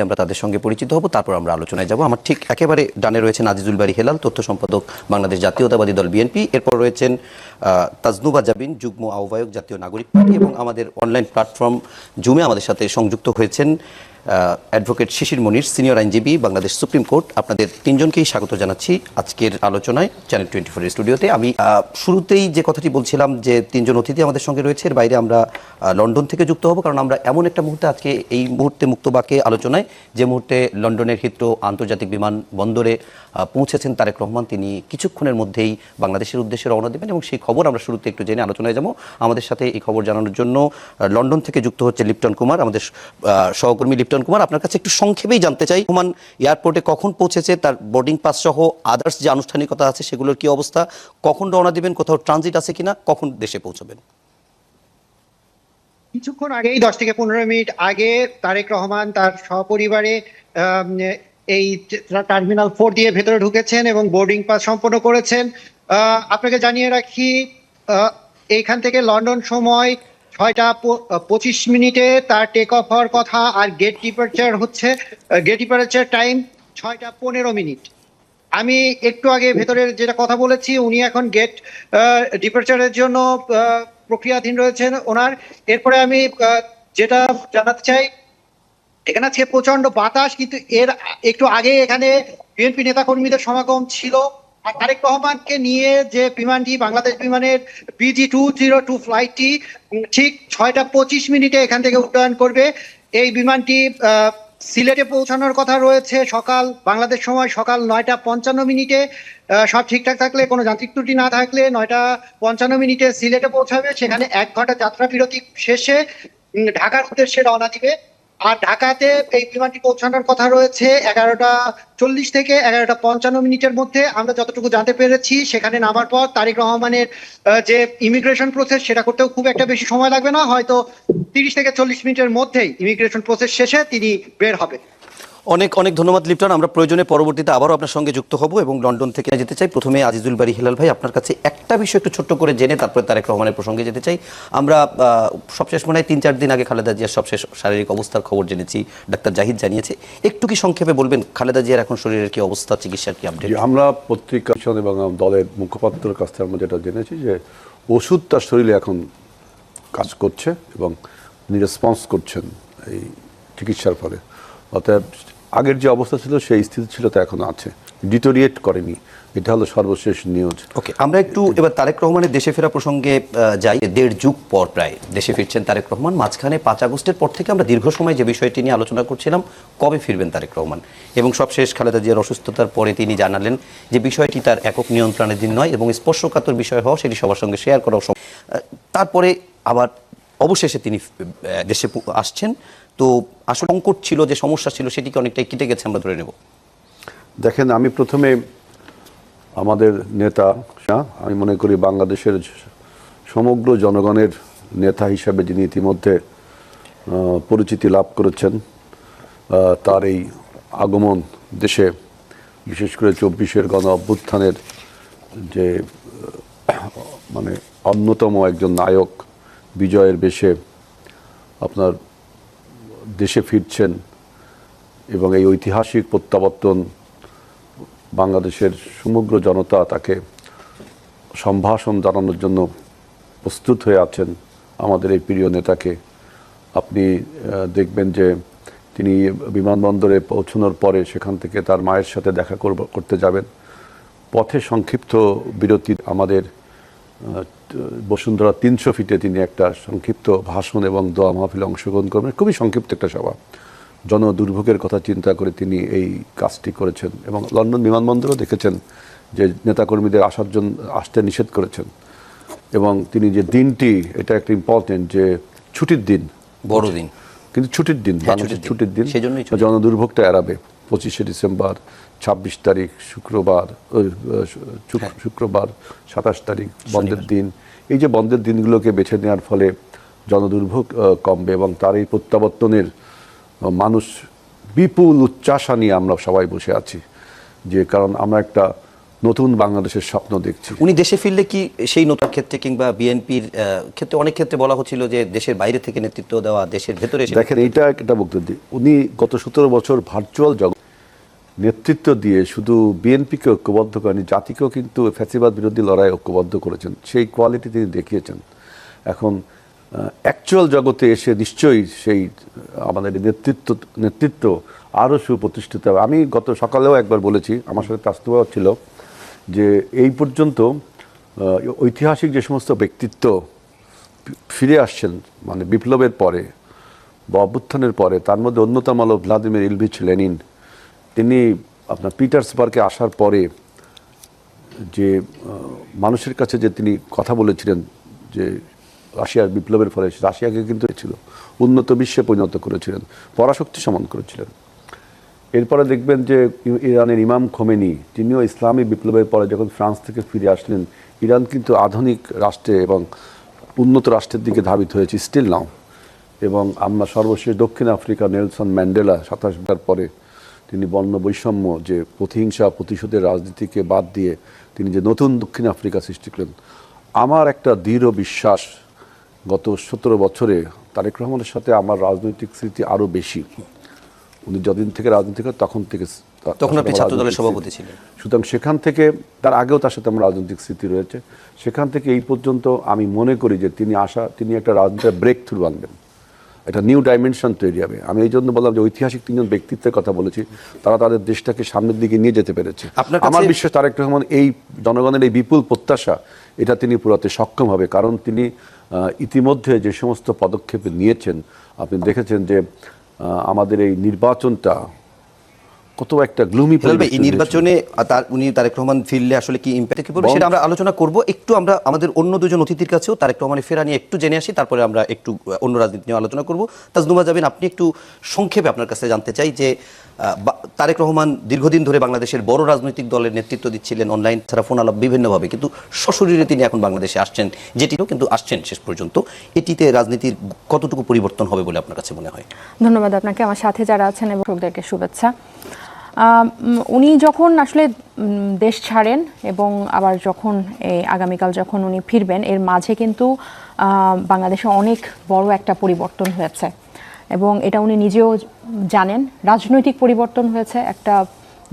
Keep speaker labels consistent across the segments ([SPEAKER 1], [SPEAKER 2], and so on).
[SPEAKER 1] আমরা তাদের সঙ্গে পরিচিত হব, তারপর আমরা আলোচনায় যাব। আমার ঠিক একেবারে ডানে রয়েছেন আজিজুল বাড়ি হেলাল, তথ্য সম্পাদক বাংলাদেশ জাতীয়তাবাদী দল বিএনপি। এরপর রয়েছেন তাজনুবা জাবিন, যুগ্ম আহ্বায়ক জাতীয় নাগরিক পার্টি এবং আমাদের অনলাইন প্ল্যাটফর্ম জুমে আমাদের সাথে সংযুক্ত হয়েছেন। অ্যাডভোকেট শিশির মনির সিনিয়র আইনজীবী, বাংলাদেশ সুপ্রিম কোর্ট, আপনাদের তিনজনকেই স্বাগত জানাচ্ছি আজকের আলোচনায় চ্যানেল টোয়েন্টি ফোর স্টুডিওতে আমি শুরুতেই যে কথাটি বলছিলাম যে তিনজন অতিথি আমাদের সঙ্গে রয়েছে, এর বাইরে আমরা লন্ডন থেকে যুক্ত হব, কারণ আমরা এমন একটা মুহূর্তে আজকে এই মুহূর্তে মুক্তবাকে আলোচনায়, যে মুহূর্তে লন্ডনের হিথ্রো আন্তর্জাতিক বিমান বন্দরে পৌঁছেছেন তারেক রহমান। তিনি কিছুক্ষণের মধ্যেই বাংলাদেশের উদ্দেশ্যে রওনা দেবেন এবং সেই খবর আমরা শুরুতে একটু জেনে আলোচনায় যাব। আমাদের সাথে এই খবর জানানোর জন্য লন্ডন থেকে যুক্ত হচ্ছে লিপ্টন কুমার, আমাদের সহকর্মী লিপ্টন কুমার, আপনার কাছে একটু সংক্ষেপেই জানতে চাই। রহমান এয়ারপোর্টে কখন পৌঁছেছে, তার বোর্ডিং পাস সহ আদার্স যে আনুষ্ঠানিকতা আছে, সেগুলোর কি অবস্থা? কখন রওনা দেবেন, কোথাও ট্রানজিট আছে কিনা, কখন দেশে পৌঁছবেন?
[SPEAKER 2] কিছুক্ষণ আগেই, দশ থেকে পনেরো মিনিট আগে তারেক রহমান তার সপরিবারে এই টার্মিনাল ফোর দিয়ে ভেতরে ঢুকেছেন এবং বোর্ডিং পাস সম্পন্ন করেছেন। আপনাকে জানিয়ে রাখি এইখান থেকে লন্ডন সময় ছয়টা পঁচিশ মিনিটে তার টেক অফ হওয়ার কথা আর গেট ডিপার্চার হচ্ছে গেট ডিপার্চার টাইম ছয়টা পনেরো মিনিট। আমি একটু আগে ভেতরের যেটা কথা বলেছি, উনি এখন গেট ডিপার্চারের জন্য প্রক্রিয়াধীন রয়েছেন ওনার। এরপরে আমি যেটা জানাতে চাই, এখানে আজকে প্রচণ্ড বাতাস, কিন্তু এর একটু আগে এখানে বিএনপি নেতা কর্মীদের সমাগম ছিল। তারেক রহমানকে নিয়ে যে বিমানটি, বাংলাদেশ বিমানের বিজি টু জিরো টু ফ্লাইটটি ঠিক ছয়টা পঁচিশ মিনিটে এখান থেকে উড্ডয়ন করবে। এই বিমানটি সিলেটে পৌঁছানোর কথা রয়েছে সকাল, বাংলাদেশ সময় সকাল নয়টা পঞ্চান্ন মিনিটে। সব ঠিকঠাক থাকলে, কোনো যান্ত্রিক ত্রুটি না থাকলে নয়টা পঞ্চান্ন মিনিটে সিলেটে পৌঁছাবে। সেখানে এক ঘণ্টা যাত্রা বিরতি শেষে ঢাকার উদ্দেশ্যে রওনা দিবে। আর ঢাকাতে এই বিমানটি পৌঁছানোর কথা রয়েছে এগারোটা চল্লিশ থেকে এগারোটা পঞ্চান্ন মিনিটের মধ্যে। আমরা যতটুকু জানতে পেরেছি, সেখানে নামার পর তারেক রহমানের যে ইমিগ্রেশন প্রসেস সেটা করতেও খুব একটা বেশি সময় লাগবে না। হয়তো তিরিশ থেকে চল্লিশ মিনিটের মধ্যেই ইমিগ্রেশন প্রসেস শেষে তিনি বের হবে
[SPEAKER 1] অনেক অনেক ধন্যবাদ লিপ্টন। আমরা প্রয়োজনে পরবর্তীতে আবারও আপনার সঙ্গে যুক্ত হব এবং লন্ডন থেকে যেতে চাই। প্রথমে আজিজুল বাড়ি হিলাল ভাই, আপনার কাছে একটা বিষয় একটু ছোট্ট করে জেনে তারপরে তারেক রহমানের প্রসঙ্গে যেতে চাই। আমরা সবশেষ মনে হয় তিন চার দিন আগে খালেদা জিয়ার সবশেষ শারীরিক অবস্থার খবর জেনেছি, ডাক্তার জাহিদ জানিয়েছে। একটু কি সংক্ষেপে বলবেন, খালেদা জিয়ার এখন শরীরের কি অবস্থা, চিকিৎসার কি আপডেট
[SPEAKER 3] আমরা পত্রিকা এবং দলের মুখপাত্রের কাছ থেকে আমরা যেটা জেনেছি যে ওষুধ তার শরীরে এখন কাজ করছে এবং রেসপন্স করছেন এই চিকিৎসার ফলে। অতএব আগের যে অবস্থা ছিল, সেই স্থিতি ছিল তা এখন আছে। ডিটোরিয়েট করেনি। এটা হলো সর্বশেষ নিউজ
[SPEAKER 1] ওকে আমরা একটু এবার তারেক রহমানের দেশে ফেরা প্রসঙ্গে যাই। দেড় যুগ পর প্রায় দেশে ফিরছেন তারেক রহমান। মাঝখানে পাঁচ আগস্টের পর থেকে আমরা দীর্ঘ সময় যে বিষয়টি নিয়ে আলোচনা করছিলাম, কবে ফিরবেন তারেক রহমান? এবং সবশেষ খালেদা জিয়ার অসুস্থতার পরে তিনি জানালেন যে বিষয়টি তার একক নিয়ন্ত্রণের নিয়ন্ত্রণাধীন নয় এবং স্পর্শকাতর বিষয় হওয়া সেটি সবার সঙ্গে শেয়ার সম- তারপরে আবার অবশেষে তিনি দেশে আসছেন। তো আসলে সংকট ছিল যে সমস্যা ছিল সেটিকে অনেকটাই কেটে গেছে আমরা ধরে নেব।
[SPEAKER 3] দেখেন আমি প্রথমে আমাদের নেতা হ্যাঁ, আমি মনে করি বাংলাদেশের সমগ্র জনগণের নেতা হিসাবে যিনি ইতিমধ্যে পরিচিতি লাভ করেছেন তার এই আগমন দেশে বিশেষ করে চব্বিশের গণ অভ্যুত্থানের যে মানে অন্যতম একজন নায়ক বিজয়ের বেশে আপনার দেশে ফিরছেন এবং এই ঐতিহাসিক প্রত্যাবর্তন বাংলাদেশের সমগ্র জনতা তাকে সম্ভাষণ জানানোর জন্য প্রস্তুত হয়ে আছেন। আমাদের এই প্রিয় নেতাকে আপনি দেখবেন যে তিনি বিমানবন্দরে পৌঁছানোর পরে সেখান থেকে তার মায়ের সাথে দেখা করতে যাবেন। পথে সংক্ষিপ্ত বিরতি আমাদের বসুন্ধরা তিনশো ফিটে তিনি একটা সংক্ষিপ্ত ভাষণ এবং দোয়া মাহফিলে অংশগ্রহণ করবেন খুবই সংক্ষিপ্ত একটা সভা। জন দুর্ভোগের কথা চিন্তা করে তিনি এই কাজটি করেছেন এবং লন্ডন বিমানবন্দরও দেখেছেন যে নেতাকর্মীদের আসার জন্য আসতে নিষেধ করেছেন এবং তিনি যে দিনটি এটা একটা ইম্পর্টেন্ট যে ছুটির দিন।
[SPEAKER 1] বড়দিন।
[SPEAKER 3] কিন্তু ছুটির দিন
[SPEAKER 1] হ্যাঁ,
[SPEAKER 3] বাংলাদেশের
[SPEAKER 1] ছুটির দিন।
[SPEAKER 3] দিন
[SPEAKER 1] ছুটি।
[SPEAKER 3] জনদুর্ভোগটা এড়াবে। পঁচিশে ডিসেম্বর ছাব্বিশ তারিখ শুক্রবার
[SPEAKER 1] হ্যাঁ।
[SPEAKER 3] শুক্রবার সাতাশ তারিখ বন্ধের দিন। এই যে বন্ধের দিনগুলোকে বেছে নেওয়ার ফলে জনদুর্ভোগ কমবে এবং তার এই প্রত্যাবর্তনের মানুষ বিপুল উচ্চাসা নিয়ে আমরা সবাই বসে আছি। যে কারণ আমরা একটা নতুন বাংলাদেশের স্বপ্ন দেখছি।
[SPEAKER 1] উনি দেশে ফিরলে কি সেই নতুন ক্ষেত্রে কিংবা বিএনপির ক্ষেত্রে অনেক ক্ষেত্রে বলা হচ্ছিল যে দেশের বাইরে থেকে নেতৃত্ব দেওয়া দেশের ভেতরে এসে
[SPEAKER 3] দেখেন এইটা একটা বক্তব্য। উনি গত সতেরো বছর ভার্চুয়াল জগৎ নেতৃত্ব দিয়ে শুধু বিএনপিকে ঐক্যবদ্ধ করেনি জাতিকেও কিন্তু ফ্যাসিবাদ বিরোধী লড়াই ঐক্যবদ্ধ করেছেন। সেই কোয়ালিটি তিনি দেখিয়েছেন। এখন অ্যাকচুয়াল জগতে এসে নিশ্চয়ই সেই আমাদের নেতৃত্ব নেতৃত্ব আরও সুপ্রতিষ্ঠিত হবে। আমি গত সকালেও একবার বলেছি আমার সাথে তাস্তবাও ছিল। যে এই পর্যন্ত ঐতিহাসিক যে সমস্ত ব্যক্তিত্ব ফিরে আসছেন মানে বিপ্লবের পরে বা অভ্যুত্থানের পরে, তার মধ্যে অন্যতম হলো ভ্লাদিমির ইলভিচ লেনিন। তিনি আপনার পিটার্সবার্গে আসার পরে যে মানুষের কাছে যে তিনি কথা বলেছিলেন যে রাশিয়ার বিপ্লবের ফলে, রাশিয়াকে কিন্তু ছিল উন্নত বিশ্বে পরিণত করেছিলেন, পরাশক্তি সমান করেছিলেন। এরপরে দেখবেন যে ইরানের ইমাম খোমেনি, তিনিও ইসলামী বিপ্লবের পরে যখন ফ্রান্স থেকে ফিরে আসলেন, ইরান কিন্তু আধুনিক রাষ্ট্রে এবং উন্নত রাষ্ট্রের দিকে ধাবিত হয়েছে স্টিল নাও এবং আমরা সর্বশেষ দক্ষিণ আফ্রিকা নেলসন ম্যান্ডেলা সাতাশ পরে তিনি বর্ণ বৈষম্য, যে প্রতিহিংসা, প্রতিশোধের রাজনীতিকে বাদ দিয়ে তিনি যে নতুন দক্ষিণ আফ্রিকা সৃষ্টি করলেন, আমার একটা দৃঢ় বিশ্বাস গত সতেরো বছরে তারেক রহমানের সাথে আমার রাজনৈতিক স্মৃতি আরও বেশি। উনি যতদিন থেকে রাজনীতি করেন তখন থেকে
[SPEAKER 1] তখন আপনি ছাত্র দলের সভাপতি ছিলেন।
[SPEAKER 3] সুতরাং সেখান থেকে তার আগেও তার সাথে আমার রাজনৈতিক স্মৃতি রয়েছে। সেখান থেকে এই পর্যন্ত আমি মনে করি যে তিনি আসা তিনি একটা রাজনীতির ব্রেক থ্রু আনবেন। একটা নিউ ডাইমেনশন তৈরি হবে। আমি এই জন্য বললাম যে ঐতিহাসিক তিনজন ব্যক্তিত্বের কথা বলেছি। তারা তাদের দেশটাকে সামনের দিকে নিয়ে যেতে পেরেছে।
[SPEAKER 1] আপনার
[SPEAKER 3] আমার বিশ্বাস তারেক রহমান এই জনগণের এই বিপুল প্রত্যাশা এটা তিনি পুরাতে সক্ষম হবে। কারণ তিনি ইতিমধ্যে যে সমস্ত পদক্ষেপ নিয়েছেন আপনি দেখেছেন যে আমাদের এই নির্বাচনটা কত একটা গ্লুমি
[SPEAKER 1] এই নির্বাচনে তার উনি তারেক রহমান ফিরলে আসলে কি ইম্প্যাক্ট কি পড়বে সেটা আমরা আলোচনা করব। একটু আমরা আমাদের অন্য দুজন অতিথির কাছেও তারেক রহমানের ফেরা নিয়ে একটু জেনে আসি তারপরে আমরা একটু অন্য রাজনীতি নিয়ে আলোচনা করব। তাজনুমা যাবেন আপনি একটু সংক্ষেপে আপনার কাছে জানতে চাই যে বা- তারেক রহমান দীর্ঘদিন ধরে বাংলাদেশের বড় রাজনৈতিক দলের নেতৃত্ব দিচ্ছিলেন অনলাইন ছাড়া ফোন আলাপ বিভিন্নভাবে কিন্তু সশরীরে তিনি এখন বাংলাদেশে আসছেন যেটিও কিন্তু আসছেন শেষ পর্যন্ত। এটিতে রাজনীতির কতটুকু পরিবর্তন হবে বলে আপনার কাছে মনে হয়?
[SPEAKER 4] ধন্যবাদ আপনাকে। আমার সাথে যারা আছেন এবং শুভেচ্ছা। উনি যখন আসলে দেশ ছাড়েন এবং আবার যখন আগামীকাল যখন উনি ফিরবেন, এর মাঝে কিন্তু বাংলাদেশে অনেক বড় একটা পরিবর্তন হয়েছে। এবং এটা উনি নিজেও জানেন, রাজনৈতিক পরিবর্তন হয়েছে, একটা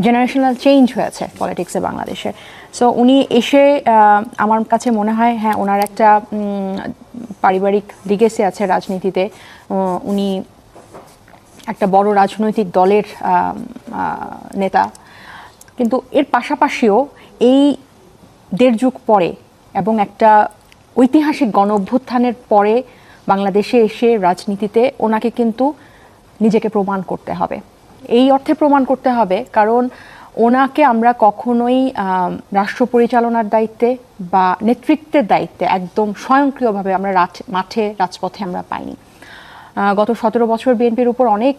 [SPEAKER 4] জেনারেশনাল চেঞ্জ হয়েছে পলিটিক্সে বাংলাদেশে। সো উনি এসে আমার কাছে মনে হয় হ্যাঁ ওনার একটা পারিবারিক লিগেসি আছে রাজনীতিতে। উনি একটা বড় রাজনৈতিক দলের নেতা। কিন্তু এর পাশাপাশিও এই দেড় যুগ পরে এবং একটা ঐতিহাসিক গণ অভ্যুত্থানের পরে বাংলাদেশে এসে রাজনীতিতে ওনাকে কিন্তু নিজেকে প্রমাণ করতে হবে। এই অর্থে প্রমাণ করতে হবে কারণ ওনাকে আমরা কখনোই রাষ্ট্র পরিচালনার দায়িত্বে বা নেতৃত্বের দায়িত্বে একদম স্বয়ংক্রিয়ভাবে আমরা মাঠে, রাজপথে আমরা পাইনি। গত সতেরো বছর বিএনপির উপর অনেক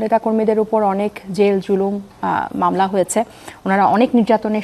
[SPEAKER 4] নেতাকর্মীদের উপর অনেক জেল জুলুম মামলা হয়েছে। ওনারা অনেক নির্যাতনের